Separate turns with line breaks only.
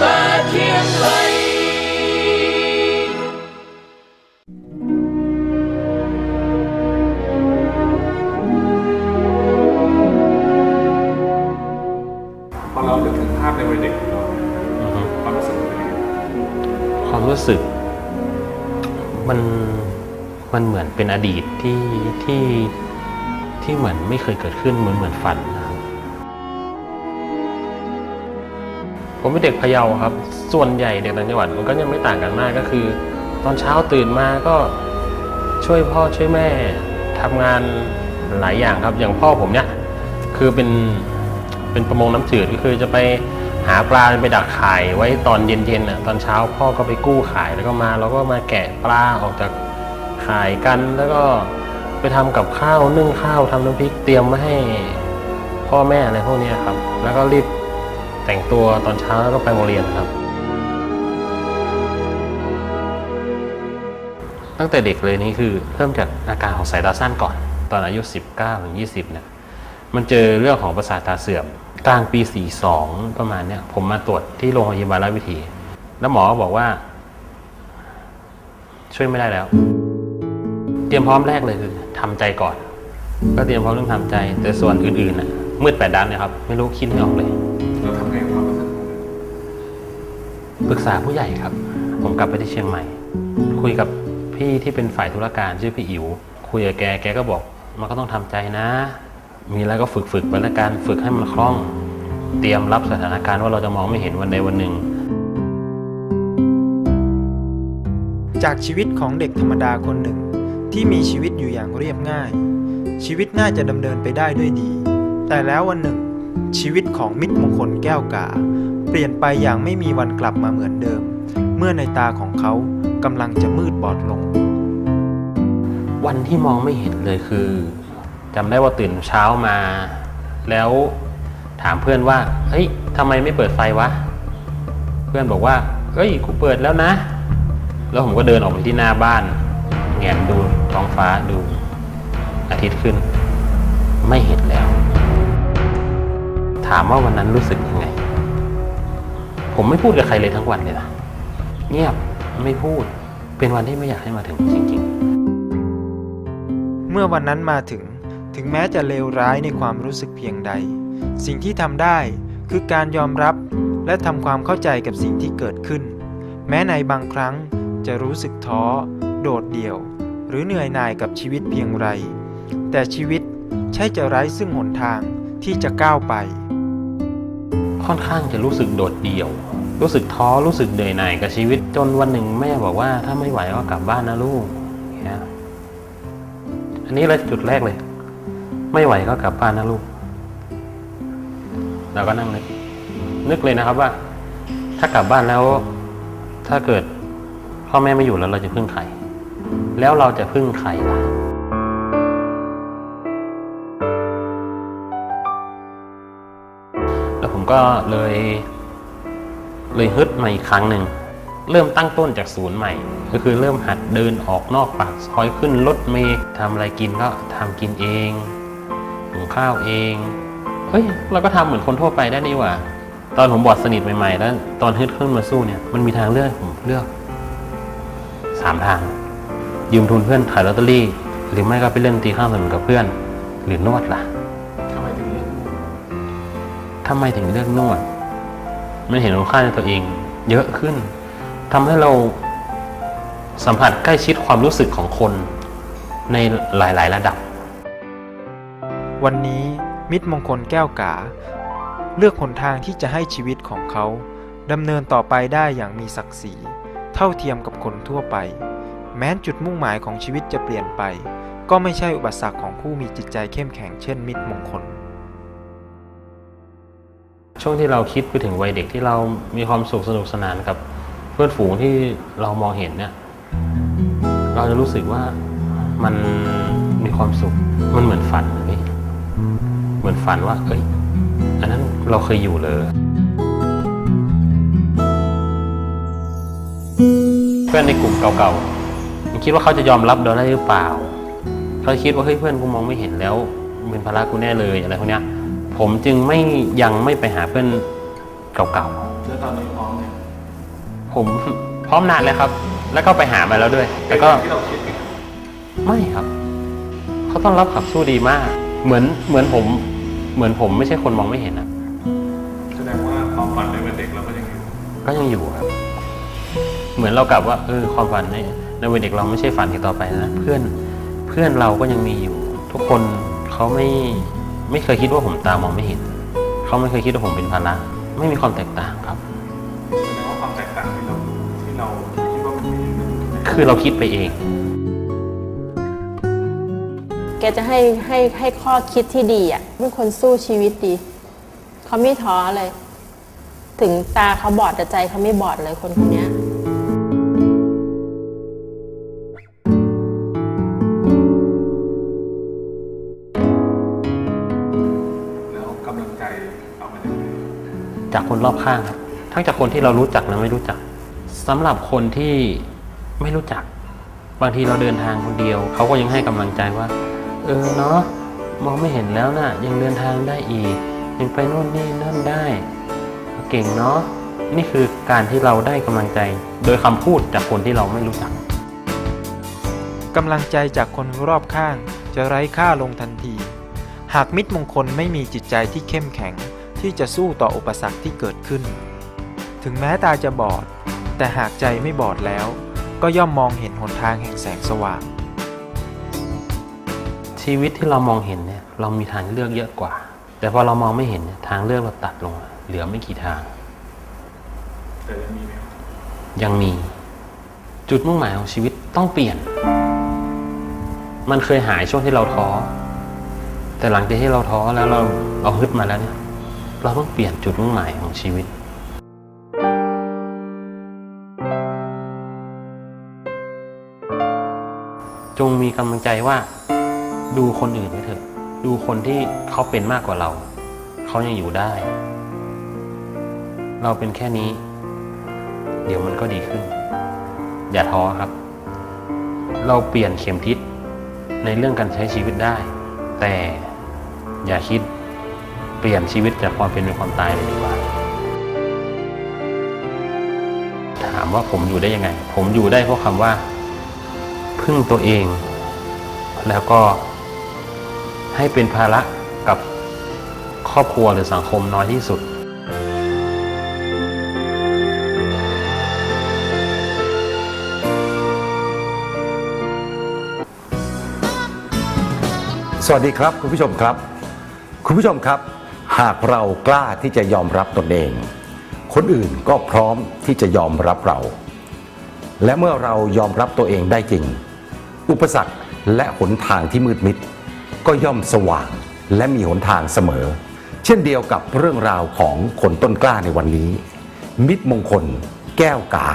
มาเคียงไหล
พอเรานึกถึงภาพในวัยเด็กเนาะ
อือฮึ
ความรู้สึกเป็นยังไง
ความรู้สึก มันมันเหมือนเป็นอดีตที่ที่ที่เหมือนไม่เคยเกิดขึ้นเหมือนเหมือนฝัน ผมเป็นเด็กพะเยาครับ ส่วนใหญ่เด็กต่างจังหวัดมันก็ยังไม่ต่างกันมากก็คือ ตอนเช้าตื่นมาก็ช่วยพ่อช่วยแม่ทำงานหลายอย่างครับ อย่างพ่อผมเนี่ยคือเป็นเป็นประมงน้ำจืดก็คือจะไปหาปลาไปดักข่ายไว้ตอนเย็นๆน่ะตอนเช้าพ่อก็ไปกู้ขายแล้วก็มาเราก็มาแกะปลาออกจากข่ายกันแล้วก็ไปทำกับข้าวนึ่งข้าวทำน้ำพริกเตรียมมาให้พ่อแม่อะไรพวกนี้ครับ แล้วก็รีบ แต่งตัวตอนเช้าแล้วก็ไปโรงเรียนครับ ตั้งแต่เด็กเลยนี่คือเริ่มจากอาการของสายตาสั้นก่อน ตอนอายุ 19ถึง20เนี่ยมันเจอเรื่องของประสาทตาเสื่อม กลางปี 42 ประมาณเนี้ยผมมาตรวจที่โรงพยาบาลราชวิถี แล้วหมอก็บอกว่า ช่วยไม่ได้แล้ว เตรียมพร้อมแรกเลยคือทำใจก่อน ก็เตรียมพร้อมเรื่องทำใจ แต่ส่วนอื่นๆน่ะมืดแปดด้านเนี่ยครับ ไม่รู้คิดไม่ออกเลย ปรึกษาผู้ใหญ่ครับ ผมกลับไปที่เชียงใหม่ คุยกับพี่ที่เป็นฝ่ายธุรการชื่อพี่อิ๋วคุยกับแกแกก็บอก มันก็ต้องทำใจนะ มีอะไรก็ฝึกฝึกไปแล้วกันฝึกให้มันคล่อง เตรียมรับสถานการณ์ว่าเราจะมองไม่เห็นวันใดวันหนึ่ง
จากชีวิตของเด็กธรรมดาคนหนึ่ง ที่มีชีวิตอยู่อย่างเรียบง่าย ชีวิตน่าจะดำเนินไปได้ด้วยดี แต่แล้ววันหนึ่ง ชีวิตของมิตรมงคลแก้วกา เปลี่ยนไปอย่างไม่มีวันกลับมาเหมือนเดิม เมื่อในตาของเขากำลังจะมืดบอดลง
วันที่มองไม่เห็นเลยคือจำได้ว่าตื่นเช้ามา แล้วถามเพื่อนว่า เฮ้ยทำไมไม่เปิดไฟวะ เพื่อนบอกว่า เฮ้ยกูเปิดแล้วนะ แล้วผมก็เดินออกไปที่หน้าบ้านแงนดูท้องฟ้าดู อาทิตย์ขึ้น ไม่เห็นแล้ว ถามว่าวันนั้นรู้สึกยังไง ผมไม่พูดกับใครเลยทั้งวันเลยนะเงียบไม่พูดเป็นวันที่ไม่อยากให้มาถึงจริงๆ
เมื่อวันนั้นมาถึง ถึงแม้จะเลวร้ายในความรู้สึกเพียงใด สิ่งที่ทำได้คือการยอมรับและทำความเข้าใจกับสิ่งที่เกิดขึ้น แม้ในบางครั้งจะรู้สึกท้อ โดดเดี่ยว หรือเหนื่อยหน่ายกับชีวิตเพียงไร แต่ชีวิตใช่จะไร้ซึ่งหนทางที่จะก้าวไป
ค่อนข้างจะรู้สึกโดดเดี่ยว รู้สึกท้อรู้สึกเหนื่อยหน่ายกับชีวิตจนวันหนึ่งแม่บอกว่าถ้าไม่ไหวก็กลับบ้านนะลูกเนี่ยอันนี้เลยจุดแรกเลย ไม่ไหวก็กลับบ้านนะลูกเราก็นั่งนึกนึกเลยนะครับว่า ถ้ากลับบ้านแล้ว ถ้าเกิดพ่อแม่ไม่อยู่แล้วเราจะพึ่งใครแล้วเราจะพึ่งใครล่ะ ก็เลยเลยฮึดมาอีกครั้งหนึ่ง เริ่มตั้งต้นจากศูนย์ใหม่ ก็คือเริ่มหัดเดินออกนอกปากซอยขึ้นรถเมล์ทำอะไรกินก็ทำกินเองหุงข้าวเองเฮ้ยเราก็ทำเหมือนคนทั่วไปได้นี่หว่า ตอนผมบอดสนิทใหม่ๆ แล้ว ตอนฮึดขึ้นมาสู้เนี่ยมันมีทางเลือกผมเลือกสามทาง ยืมทุนเพื่อนขายลอตเตอรี่ หรือไม่ก็ไปเล่นตีข้างถนนกับเพื่อน หรือนวดล่ะ
ทำไมถึงเลือก
นวด มันเห็นคุณค่าในตัวเอง เยอะขึ้นทำให้เราสัมผัสใกล้ชิดความรู้สึกของคนในหลาย ๆ ระดับ
วันนี้มิตรมงคลแก้วกา เลือกหนทางที่จะให้ชีวิตของเขาดำเนินต่อไปได้อย่างมีศักดิ์ศรี เท่าเทียมกับคนทั่วไป แม้นจุดมุ่งหมายของชีวิตจะเปลี่ยนไป ก็ไม่ใช่อุปสรรคของผู้มีจิตใจเข้มแข็งเช่นมิตรมงคล
ช่วงที่เราคิดไปถึงวัยเด็กที่เรามีความสุขสนุกสนานกับเพื่อนฝูงที่เรามองเห็นเนี่ย เราจะรู้สึกว่ามันมีความสุข มันเหมือนฝันเลยเหมือนฝันว่าเอ้ย อันนั้นเราเคยอยู่เลยเพื่อนในกลุ่มเก่าๆคิดว่าเขาจะยอมรับเราได้หรือเปล่า เขาคิดว่าเฮ้ยเพื่อนกูมองไม่เห็นแล้วเป็นภาระกูแน่เลยอะไรพวกเนี้ย ผมจึงไม่ยังไม่ไปหาเพื่อนเก่า
แล้วตอนนี้พร้อมเนี่ย
ๆผมพร้อมนานแล้วครับ แล้วก็ไปหามาแล้วด้วย แต่ก็
ที่เราคิดไหมครับ
ไม่ครับ เขาต้องรับขับสู้ดีมาก เหมือนเหมือนผม เหมือนผมไม่ใช่คนมองไม่เห็นอะ
แสดงว่าความฝันในวัยเด็กเราก็ยังอยู่
ก็ยังอยู่ครับ เหมือนเรากลับว่าเออความฝันในในวัยเด็กเราไม่ใช่ฝันอีกต่อไปนะเพื่อนเพื่อนเราก็ยังมีอยู่ ทุกคนเขาไม่ ไม่เคยคิดว่าผมตามองไม่เห็น เขาไม่เคยคิดว่าผมเป็นภาระไม่มีความแตกต่างครับ
แสดงว่าความแตกต่างที่เราที่เราคิดว่ามันมีมัน
คือเราคิดไปเอง
แกจะให้ให้ให้ข้อคิดที่ดีอะเป็นคนสู้ชีวิตดี เขาไม่ท้อเลย ถึงตาเขาบอดแต่ใจเขาไม่บอดเลยคนคนเนี้ย
จเอามาจากไหน
จากคนรอบข้างครับ ทั้งจากคนที่เรารู้จักและไม่รู้จักสำหรับคนที่ไม่รู้จัก บางทีเราเดินทางคนเดียว เขาก็ยังให้กำลังใจว่า เออเนาะมองไม่เห็นแล้วนะ่ะ ยังเดินทางได้อีก ยังไปโน่นนี่นั่นได้ เก่งเนาะนี่คือการที่เราได้กำลังใจ โดยคำพูดจากคนที่เราไม่รู้จัก
กำลังใจจากคนรอบข้างจะไร้ค่าลงทันที หากมิตรมงคลไม่มีจิตใจที่เข้มแข็งที่จะสู้ต่ออุปสรรคที่เกิดขึ้น ถึงแม้ตาจะบอด แต่หากใจไม่บอดแล้ว ก็ย่อมมองเห็นหนทางแห่งแสงสว่าง
ชีวิตที่เรามองเห็นเนี่ยเรามีทางเลือกเยอะกว่า แต่พอเรามองไม่เห็นเนี่ยทางเลือกเราตัดลงมาเหลือไม่กี่ทาง
แต่ยังมีไหมครับ
ยังมี จุดมุ่งหมายของชีวิตต้องเปลี่ยน มันเคยหายช่วงที่เราท้อ แต่หลังจากที่เราท้อแล้วเราเราฮึดมาแล้วเนี่ย เราต้องเปลี่ยนจุดมุ่งหมายของชีวิต จงมีกำลังใจว่าดูคนอื่นไว้เถอะ ดูคนที่เขาเป็นมากกว่าเรา เขายังอยู่ได้ เราเป็นแค่นี้ เดี๋ยวมันก็ดีขึ้น อย่าท้อครับ เราเปลี่ยนเข็มทิศในเรื่องการใช้ชีวิตได้ แต่ อย่าคิดเปลี่ยนชีวิตจากความเป็นเป็นความตายเลยดีกว่า ถามว่าผมอยู่ได้ยังไง ผมอยู่ได้เพราะคำว่า พึ่งตัวเอง แล้วก็ให้เป็นภาระกับครอบครัวหรือสังคมน้อยที่สุด
สวัสดีครับ คุณผู้ชมครับ คุณผู้ชมครับ หากเรากล้าที่จะยอมรับตนเอง คนอื่นก็พร้อมที่จะยอมรับเรา และเมื่อเรายอมรับตัวเองได้จริง อุปสรรคและหนทางที่มืดมิด ก็ย่อมสว่างและมีหนทางเสมอ เช่นเดียวกับเรื่องราวของคนต้นกล้าในวันนี้ มิตรมงคล แก้วกา